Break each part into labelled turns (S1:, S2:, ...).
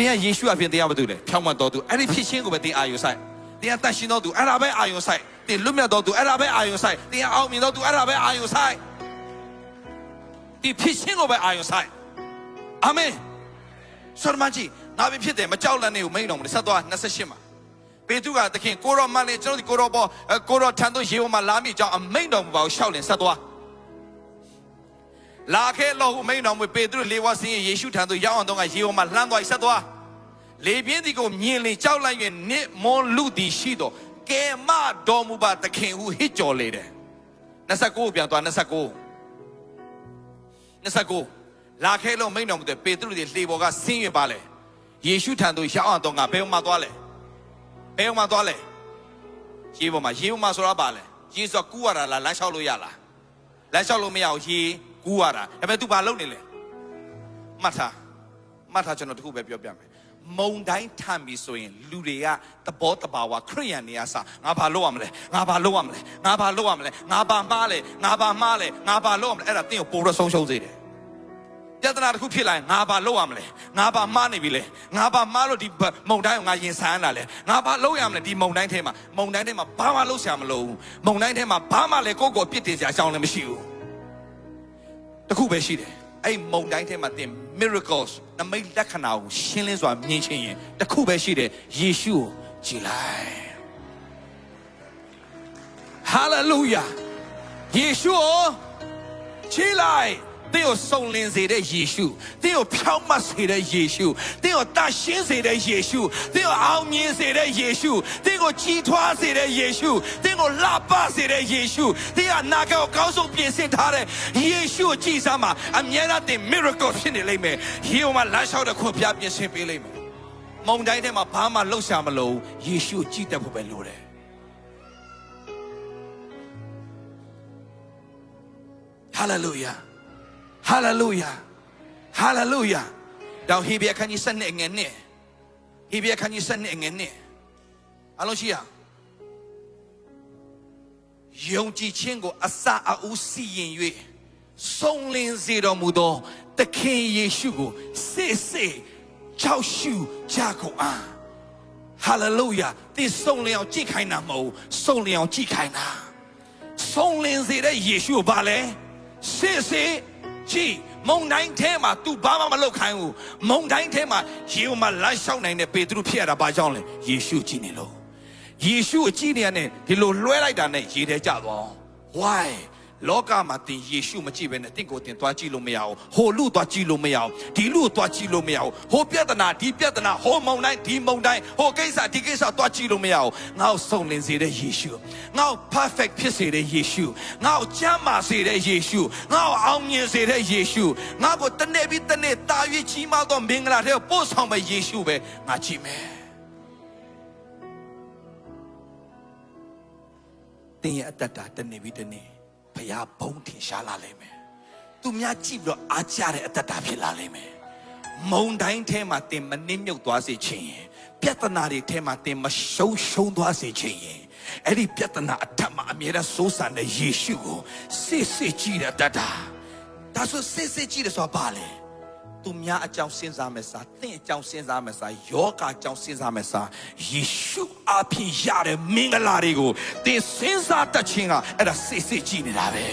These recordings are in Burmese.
S1: တင်ကယေရှုအဖြစ်တင်ကဘာတူလဲဖြောင်းမတော်သူအဲ့ဒီဖြစ်ချင်းကိုပဲတင်အာယုဆိုင်တင်ကတန်ရှင်တော်သူအဲ့ဒါပဲအာယုဆိုင်တင်လွတ်မြောက်တော်သူအဲ့ဒါပဲအာယုဆိုင်တင်ကအောင်မြင်တော်သူအဲ့ဒါပဲအာယုဆိုင်ဒီဖြစ်ချင်းကိုပဲအာယုဆိုင်အာမင်ဆောရမကြီးငါပဲဖြစ်တယ်မကြောက်လန့်နေကိုမိန်တော်မလို့ဆက်သွား28မှာပေတုကသခင်ကိုရောမန်လေးကျွန်တော်ဒီကိုရောပေါ်ကိုရောထန်တို့ရေပေါ်မှာလာမိကြောင်းအမိန်တော်မူပါဘူးရှောက်လင်ဆက်သွား လာခဲ့လို့မိန်တော်မူပေတရုလေဝါစင်းယေရှုထံသို့ရောက်အောင်တော့ကရေပေါ်မှာလှမ်းသွားဆက်သွားလေပြင်းဒီကိုမြင်လင်ကြောက်လိုက်၍နစ်မွန်လူသည်ရှိတော့ကဲမတော်မူပါသခင်ဟုဟစ်ကြော်လေတယ်29ကိုပြန်သွား29 29လာခဲ့လို့မိန်တော်မူတဲ့ပေတရုဒီလေပေါ်ကဆင်းရပါလေယေရှုထံသို့ရောက်အောင်တော့ကဘယ်မှာသွားလဲဘယ်မှာသွားလဲရေပေါ်မှာရေပေါ်မှာဆိုတာပါလဲရေဆိုကူရတာလားလမ်းလျှောက်လို့ရလားလမ်းလျှောက်လို့မရဘူးရေ ကူးရတာဒါပေမဲ့ तू ဘာလုပ်နေလဲမှတ်ထားမှတ်ထားကျွန်တော်တခုပဲပြောပြမယ်မုံတိုင်းထမ်းပြီဆိုရင်လူတွေကသဘောတဘာဝခရိယန်တွေကစငါဘာလုပ်ရမလဲငါဘာလုပ်ရမလဲငါဘာလုပ်ရမလဲငါဘာမှားလဲငါဘာမှားလဲငါဘာလုပ်ရမလဲအဲ့ဒါတင်းကိုပို့ရဆုံးရှုံးစေတယ်ပြဿနာတစ်ခုဖြစ်လာရင်ငါဘာလုပ်ရမလဲငါဘာမှားနေပြီလဲငါဘာမှားလို့ဒီမုံတိုင်းကိုငါရင်ဆန်းလာလဲငါဘာလုပ်ရမလဲဒီမုံတိုင်းထဲမှာမုံတိုင်းထဲမှာဘာမှလုပ်ဆရာမလိုဘူးမုံတိုင်းထဲမှာဘာမှလည်းကိုယ့်ကိုယ်ပြစ်တင်စရာအကြောင်းလည်းမရှိဘူး တစ်ခုပဲရှိတယ်အဲ့မုံတိုင်းထဲမှာတင် miracles နမိတ်လက္ခဏာကိုရှင်းလင်းစွာမြင်ချင်းရင်တစ်ခုပဲရှိတယ်ယေရှုကိုကြည်လိုက် hallelujah ယေရှုကိုကြည်လိုက် တင်းကိုစုံလင်စေတဲ့ယေရှုတင်းကိုဖြောင်းမတ်စေတဲ့ယေရှုတင်းကိုတတ်ရှင်းစေတဲ့ယေရှုတင်းကိုအောင်မြင်စေတဲ့ယေရှုတင်းကိုကြီးထွားစေတဲ့ယေရှုတင်းကိုလှပစေတဲ့ယေရှုတင်းကနာကောက်ကောင်းဆုံးပြင်ဆင်ထားတဲ့ယေရှုကိုကြည်စားမှာအမြဲတမ်းတင် miracle ဖြစ်နေလိမ့်မယ်ယေဟောမှာလမ်းလျှောက်တဲ့ခွန်ပြပြင်ဆင်ပေးလိမ့်မယ်မုန်တိုင်းထဲမှာဘာမှလှုပ်ရှားမလို့ယေရှုကိုကြည်တတ်ဖို့ပဲလိုတယ် Hallelujah. Hallelujah. Hallelujah. တောင်ဟေဘရခန်းကြီး7နဲ့ငယ်နဲ့ဟေဘရခန်းကြီး7နဲ့ငယ်နဲ့အလုံးရှိရယုံကြည်ခြင်းကိုအစအဦးစီရင်၍ဆုံးလင်းစေတော်မူသောသခင်ယေရှုကိုစစ်စစ်ကြောက်ရှုကြကုန်အား Hallelujah ဒီဆုံးလင်းအောင်ကြည့်ခိုင်းတာမဟုတ်ဘူးဆုံးလင်းအောင်ကြည့်ခိုင်းတာဆုံးလင်းစေတဲ့ယေရှုကိုဗာလဲစစ်စစ် ကြည်မုံတိုင်းထဲမှာ तू ဘာမှမလုပ်ခိုင်းဘူးမုံတိုင်းထဲမှာယေဟောမှာလမ်းလျှောက်နိုင်တဲ့ပေတရုဖြစ်ရတာဘာကြောင့်လဲယေရှုကြည်နေလို့ယေရှုကိုကြည်နေရတဲ့ဒီလိုလွှဲလိုက်တာနဲ့ရေထဲကျသွား why လောကမှာတင်ယေရှုမကြည့်ဘဲနဲ့တင့်ကိုတင်သွားကြည့်လို့မရဘူးဟိုလူသွားကြည့်လို့မရဘူးဒီလူသွားကြည့်လို့မရဘူးဟိုပြဿနာဒီပြဿနာဟိုမုံတိုင်းဒီမုံတိုင်းဟိုကိစ္စဒီကိစ္စသွားကြည့်လို့မရဘူးငါ့ကိုစုံလင်စေတဲ့ယေရှုငါ့ကို perfect ဖြစ်စေတဲ့ယေရှုငါ့ကိုကျမ်းမာစေတဲ့ယေရှုငါ့ကိုအောင်မြင်စေတဲ့ယေရှုငါ့ကိုတနေ့ပြီးတနေ့တာ၍ကြီးမားသောမင်္ဂလာတဲ့ပို့ဆောင်မဲ့ယေရှုပဲငါကြည့်မယ်တင်ရဲ့အတ္တတာတနေ့ပြီးတနေ့ ဘုရားဘုံထင်ရှားလာလိမ့်မယ်သူများကြည့်ပြီးတော့အားကြတဲ့အတ္တတာဖြစ်လာလိမ့်မယ်မုံတိုင်းထဲမှာတင်မနှိမ့်မြုပ်သွားစေခြင်းရင်ပြဿနာတွေထဲမှာတင်မရှုံးရှုံးသွားစေခြင်းရင်အဲ့ဒီပြဿနာအထက်မှာအမြဲတမ်းစိုးစံတဲ့ယေရှုကိုစစ်စစ်ကြည့်တဲ့အတ္တတာဒါဆိုစစ်စစ်ကြည့်တယ်ဆိုတာဘာလဲ သူများအကြောင်းစဉ်းစားမယ်စားသင်အကြောင်းစဉ်းစားမယ်စားယောဂအကြောင်းစဉ်းစားမယ်စားယေရှုအဖြစ်ရတဲ့မင်္ဂလာတွေကိုသင်စဉ်းစားတတ်ခြင်းကအဲ့ဒါစစ်စစ်ကြည့်နေတာပဲ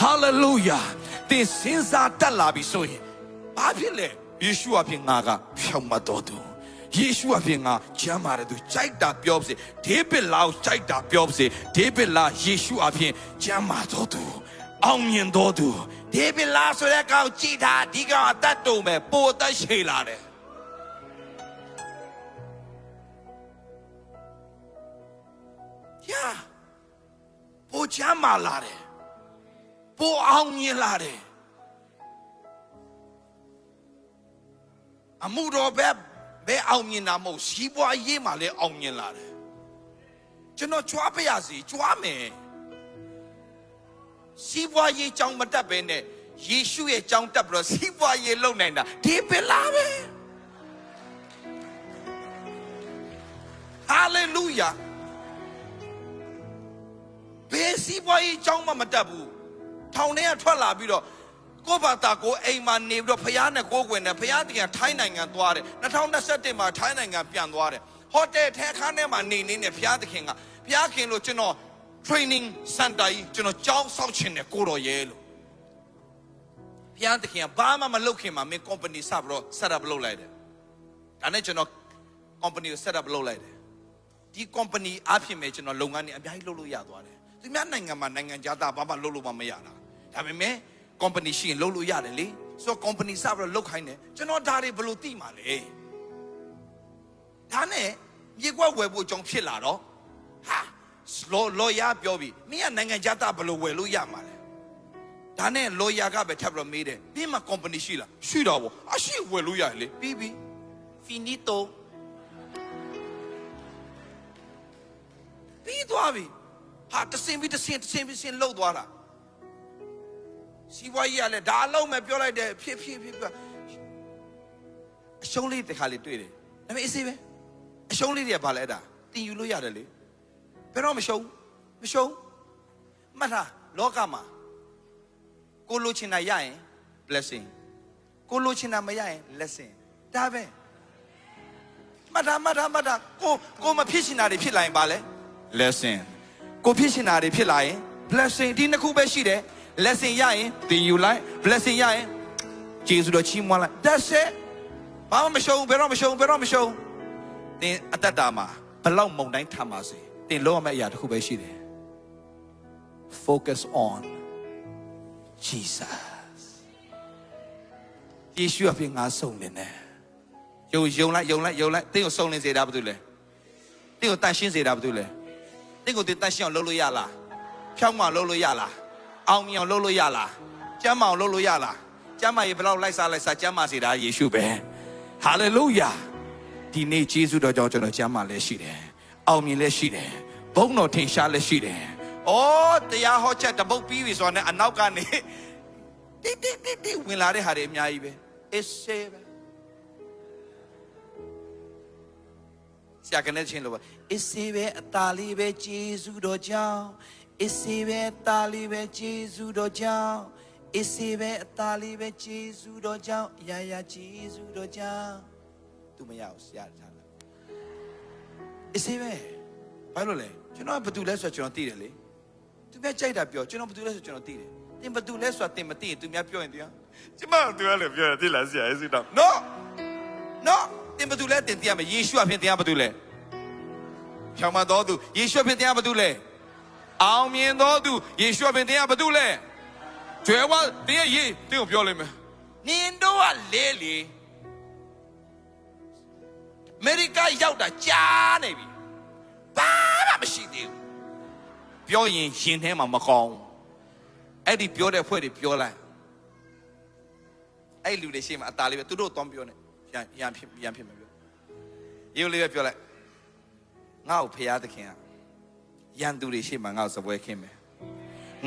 S1: ဟာလေလုယာသင်စဉ်းစားတတ်လာပြီဆိုရင်ဘာဖြစ်လဲယေရှုအဖြစ်ငါကဖြောင့်မတ်တော်သူယေရှုအဖြစ်ငါကျမ်းမာတဲ့သူကြိုက်တာပြောပါစေဒေးဗစ်လာကိုကြိုက်တာပြောပါစေဒေးဗစ်လာယေရှုအဖြစ်ကျမ်းမာတော်သူအောင်မြင်တော်သူ ဒေးဗစ်လာဆိုတဲ့ကောင်ကြည်တာဒီကောင်အသက်တုံပဲပိုအသက်ရှည်လာတယ်ယာပိုချမ်းမာလာတယ်ပိုအောင်မြင်လာတယ်အမှုတော်ပဲဘယ်အောင်မြင်တာမဟုတ်စီးပွားရေးမှာလည်းအောင်မြင်လာတယ်ကျွန်တော်ကြွားပြရစီကြွားမယ် စီးပွားရေးကြောင်းမတက်ဘဲနဲ့ယေရှုရဲ့ကြောင်းတက်ပြီးတော့စီးပွားရေးလုပ်နိုင်တာဒီပင်လာပဲဟာလေလုယာဘယ်စီးပွားရေးကြောင်းမှမတက်ဘူးထောင်ထဲကထွက်လာပြီးတော့ကိုယ့်ဘာသာကိုယ်အိမ်မှာနေပြီးတော့ဖရားနဲ့ကိုယ်ဝင်တယ်ဖရားတကယ်ထိုင်းနိုင်ငံသွားတယ်2021မှာထိုင်းနိုင်ငံပြန်သွားတယ်ဟိုတယ်ထဲခန်းထဲမှာနေနေနဲ့ဖရားသခင်ကဖရားခင်လို့ကျွန်တော် training center ကြီးကျွန်တော်ကြောင်းဆောက်ချင်တယ်ကိုတော်ရဲလို့ဖရားသခင်ကဘာမှမလုပ်ခင်မှာမင်း company စပြီးတော့ set up လုပ်လိုက်တယ်ဒါနဲ့ကျွန်တော် company ကို set up လုပ်လိုက်တယ်ဒီ company အဖြစ်မဲ့ကျွန်တော်လုပ်ငန်းတွေအများကြီးလုပ်လို့ရသွားတယ်သူများနိုင်ငံမှာနိုင်ငံခြားသားဘာမှလုပ်လို့မမရတာဒါပေမဲ့ company ရှိရင်လုပ်လို့ရတယ်လေဆိုတော့ company စပြီးတော့လုပ်ခိုင်းတယ်ကျွန်တော်ဒါတွေဘယ်လိုသိမှာလဲဒါနဲ့မြေကွက်ဝယ်ဖို့အကြောင်းဖြစ်လာတော့ဟာ လောလောရပြောပြီမင်းကနိုင်ငံခြားသားဘယ်လိုဝယ်လို့ရမှာလဲဒါနဲ့လောရကပဲထပ်ပြီးတော့မေးတယ်မင်းမှာ company ရှိလားရှိတော့ဗောအရှိဝယ်လို့ရတယ်လေပြီးပြီ finito ပြီးသွားပြီဟာတစင်ပြီးတစင်တစင်ပြီးတစင်လှုပ်သွားတာစီးပွားရေးကလည်းဒါအလုံးမဲ့ပြောလိုက်တယ်ဖြစ်ဖြစ်ဖြစ်ဖြစ်အရှုံးလေးတစ်ခါလေးတွေ့တယ်ဒါပေမဲ့အစ်စေးပဲအရှုံးလေးတွေကဘာလဲအဲ့ဒါတင်ယူလို့ရတယ်လေ ဘယ်တော့မရှုံးမရှုံးမှတ်ထားလောကမှာကိုလိုချင်တာရရင် blessing ကိုလိုချင်တာမရရင် lesson ဒါပဲမှတ်ထားမှတ်ထားမှတ်ထားကိုကိုမဖြစ်ချင်တာတွေဖြစ်လာရင်ဘာလဲ lesson ကိုဖြစ်ချင်တာတွေဖြစ်လာရင် blessing ဒီနှစ်ခုပဲရှိတယ် lesson ရရင်သင်ယူလိုက် blessing ရရင်ကျေးဇူးတော်ချီးမွမ်းလိုက် that's it ဘာမှမရှုံးဘယ်တော့မရှုံးဘယ်တော့မရှုံးသင်အတ္တတာမှာဘလောက်မုန်တိုင်းထမ်းပါစေ သင်လုံးဝမယ့်အရာတစ်ခုပဲရှိတယ် focus on Jesus ယေရှုအပြင်ငါဆုံးနေတယ်ယုံယုံလိုက်ယုံလိုက်ယုံလိုက်သင်ကိုဆုံးနေစေတာဘာလို့လဲသင်ကိုတန်ရှင်းစေတာဘာလို့လဲသင်ကိုသင်တန်ရှင်းအောင်လုပ်လို့ရလားဖြောင်းမအောင်လုပ်လို့ရလားအောင်မြင်အောင်လုပ်လို့ရလားကျမ်းမအောင်လုပ်လို့ရလားကျမ်းမရေဘလောက်လိုက်စားလိုက်စားကျမ်းမစေတာယေရှုပဲဟာလေလုယာဒီနေ့ယေရှုတော်ကြောင့်ကျွန်တော်ကျမ်းမလည်းရှိတယ် အောင်မြင်လည်းရှိတယ်ဘုန်းတော်ထင်ရှားလည်းရှိတယ်ဩတရားဟောချက်တပုတ်ပြီးပြီဆိုတော့လည်းအနောက်ကနေတိတိတိတိဝင်လာတဲ့ဟာတွေအများကြီးပဲအစ်စေပဲဆရာကနေချင်းလို့ပါအစ်စေပဲအသာလေးပဲဂျေဇုတော်ကြောင့်အစ်စေပဲအသာလေးပဲဂျေဇုတော်ကြောင့်အစ်စေပဲအသာလေးပဲဂျေဇုတော်ကြောင့်အရာရာဂျေဇုတော်ကြောင့်သူမရဘူးဆရာထားလား အစ်စေပဲဘာလို့လဲကျွန်တော်ကဘာတူလဲဆိုတော့ကျွန်တော်သိတယ်လေသူများကြိုက်တာပြောကျွန်တော်ဘာတူလဲဆိုကျွန်တော်သိတယ်တင်ဘာတူလဲဆိုတာတင်မသိရင်သူများပြောရင်တရားကျမကသူကလည်းပြောတယ်သိလားဆရာရေးစတော့ no no တင်ဘာတူလဲတင်တရားမယ်ယေရှုအဖြစ်တရားဘာတူလဲဖြောင်းမတော်သူယေရှုအဖြစ်တရားဘာတူလဲအောင်မြင်တော်သူယေရှုအဖြစ်တရားဘာတူလဲကျွဲဝတင်းရဲ့ရေးတင်းကိုပြောလိုက်မယ်နင်တို့ကလဲလေ အမေရိကရောက်တာကြားနေပြီဘာမှမရှိသေးဘူးပြောရင်ရင်ထဲမှာမကောင်းဘူးအဲ့ဒီပြောတဲ့ဖွဲ့တွေပြောလိုက်အဲ့လူတွေရှေ့မှာအตาလေးပဲသူတို့တောင်းပြောနေရန်ရန်ဖြစ်ရန်ဖြစ်မယ်ပြောရေလေးပဲပြောလိုက်ငါ့ကိုဖရာသခင်ကရန်သူတွေရှေ့မှာငါ့ကိုစပွဲခင်းမယ်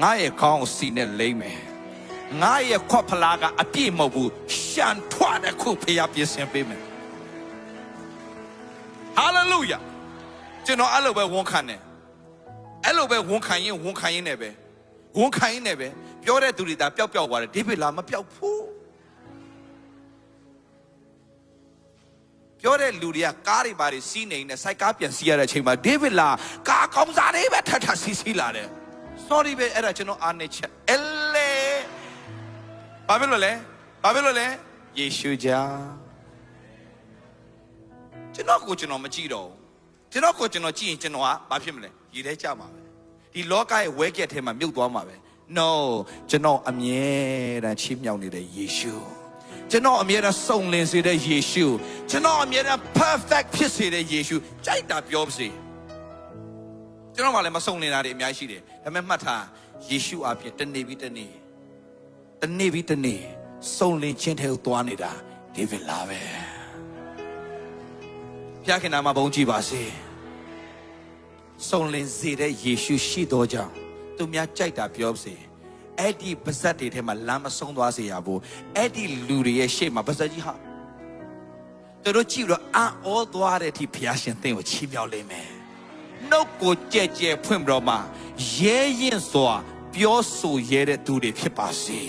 S1: ငါရဲ့ခေါင်းကိုစီနဲ့လိမ့်မယ်ငါရဲ့ခွက်ဖလားကအပြည့်မဟုတ်ဘူးရှန်ထွားတဲ့ခုဖရာပြင်ဆင်ပေးမယ်ဟာ လေလုယာကျွန်တော်အဲ့လိုပဲဝန်ခံတယ်အဲ့လိုပဲဝန်ခံရင်ဝန်ခံရင်နဲ့ပဲဝန်ခံရင်နဲ့ပဲပြောတဲ့သူတွေဒါပျောက်ပျောက်သွားတယ်ဒေးဗစ်လာမပျောက်ဘူးပြောတဲ့လူတွေကကားတွေဘာတွေစီးနေနေစိုက်ကားပြန်စီးရတဲ့အချိန်မှာဒေးဗစ်လာကားကောင်းစားတွေပဲထပ်ထပ်စီးစီးလာတယ် sorry ပဲအဲ့ဒါကျွန်တော်အားနေချက်အလေဘာဖြစ်လို့လဲဘာဖြစ်လို့လဲယေရှုကြောင့် ကျွန်တော်ကိုကျွန်တော်မကြည့်တော့ဘူးကျွန်တော်ကိုကျွန်တော်ကြည့်ရင်ကျွန်တော်ကဘာဖြစ်မလဲရေထဲကျမှာပဲဒီလောကရဲ့ဝဲကက်ထဲမှာမြုပ်သွားမှာပဲ no ကျွန်တော်အမြဲတမ်းချီးမြှောက်နေတဲ့ယေရှုကျွန်တော်အမြဲတမ်းစုံလင်စေတဲ့ယေရှုကျွန်တော်အမြဲတမ်း perfect ဖြစ်စေတဲ့ယေရှုကြိုက်တာပြောပါစေကျွန်တော်မှလည်းမစုံလင်တာတွေအများကြီးရှိတယ်ဒါပေမဲ့မှတ်ထားယေရှုအပြင်တစ်နေ့ပြီးတစ်နေ့တစ်နေ့ပြီးတစ်နေ့စုံလင်ခြင်းထဲကိုသွားနေတာဒေးဗစ်လာပဲ ဖျားခင်နာမှာဘုန်းကြည့်ပါစေစုံလင်စေတဲ့ယေရှုရှိတော်ကြောင့်သူများကြိုက်တာပြောပါစေအဲ့ဒီပါဇက်တွေထဲမှာလမ်းမဆုံးသွားစေရဘူးအဲ့ဒီလူတွေရဲ့ရှေ့မှာပါဇက်ကြီးဟာသူတို့ကြည့်ပြီးတော့အံ့ဩသွားတဲ့အထိဘုရားရှင်သင်ကိုချီးမြှောက်လိမ့်မယ်နှုတ်ကိုကြဲ့ကြဲ့ဖွင့်ပြီးတော့မှရဲရင်စွာပြောဆိုရဲတဲ့သူတွေဖြစ်ပါစေ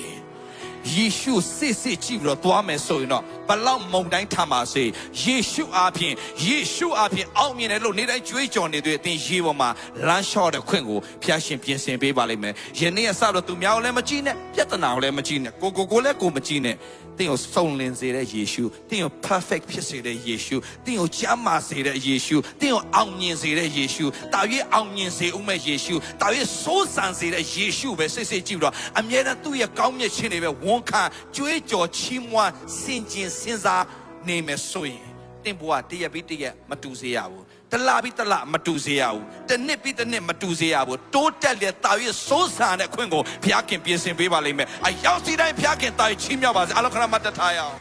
S1: ယေရှုစစ်စစ်ကြည့်ပြီးတော့သွားမယ်ဆိုရင်တော့ဘလောက်မုန်တိုင်းထမ်းပါစေယေရှုအားဖြင့်ယေရှုအားဖြင့်အောင်မြင်တယ်လို့နေ့တိုင်းကြွေးကြော်နေတဲ့အသင်ရေပေါ်မှာလမ်းလျှော့တဲ့ခွင့်ကိုဖျားရှင်ပြင်ဆင်ပေးပါလိမ့်မယ်ယနေ့ကစတော့သူများကိုလည်းမကြည့်နဲ့ပြဿနာကိုလည်းမကြည့်နဲ့ကိုကိုကိုလည်းကိုမကြည့်နဲ့သင်ကိုစုံလင်စေတဲ့ယေရှုသင်ကို perfect ဖြစ်စေတဲ့ယေရှုသင်ကိုချမ်းသာစေတဲ့ယေရှုသင်ကိုအောင်မြင်စေတဲ့ယေရှုတာ၍အောင်မြင်စေဦးမဲ့ယေရှုတာ၍စိုးစံစေတဲ့ယေရှုပဲစိတ်စိတ်ကြည့်ပြီးတော့အမြဲတမ်းသူ့ရဲ့ကောင်းမြတ်ခြင်းတွေပဲဝန်ခံကြွေးကြော်ချီးမွမ်းစင်ကြင်စဉ်းစားနေမယ်ဆိုရင်သင်ဘဝတရက်ပြီးတရက်မတူစေရဘူးတလပြီးတလမတူစေရဘူးတစ်နှစ်ပြီးတစ်နှစ်မတူစေရဘူးတိုးတက်လေတာ၍စိုးစံတဲ့ခွင့်ကိုဘုရားခင်ပြင်ဆင်ပေးပါလိမ့်မယ်အရောက်စီတိုင်းဘုရားခင်တာ၍ချီးမြှောက်ပါစေအလောခရမတ်တထားရအောင်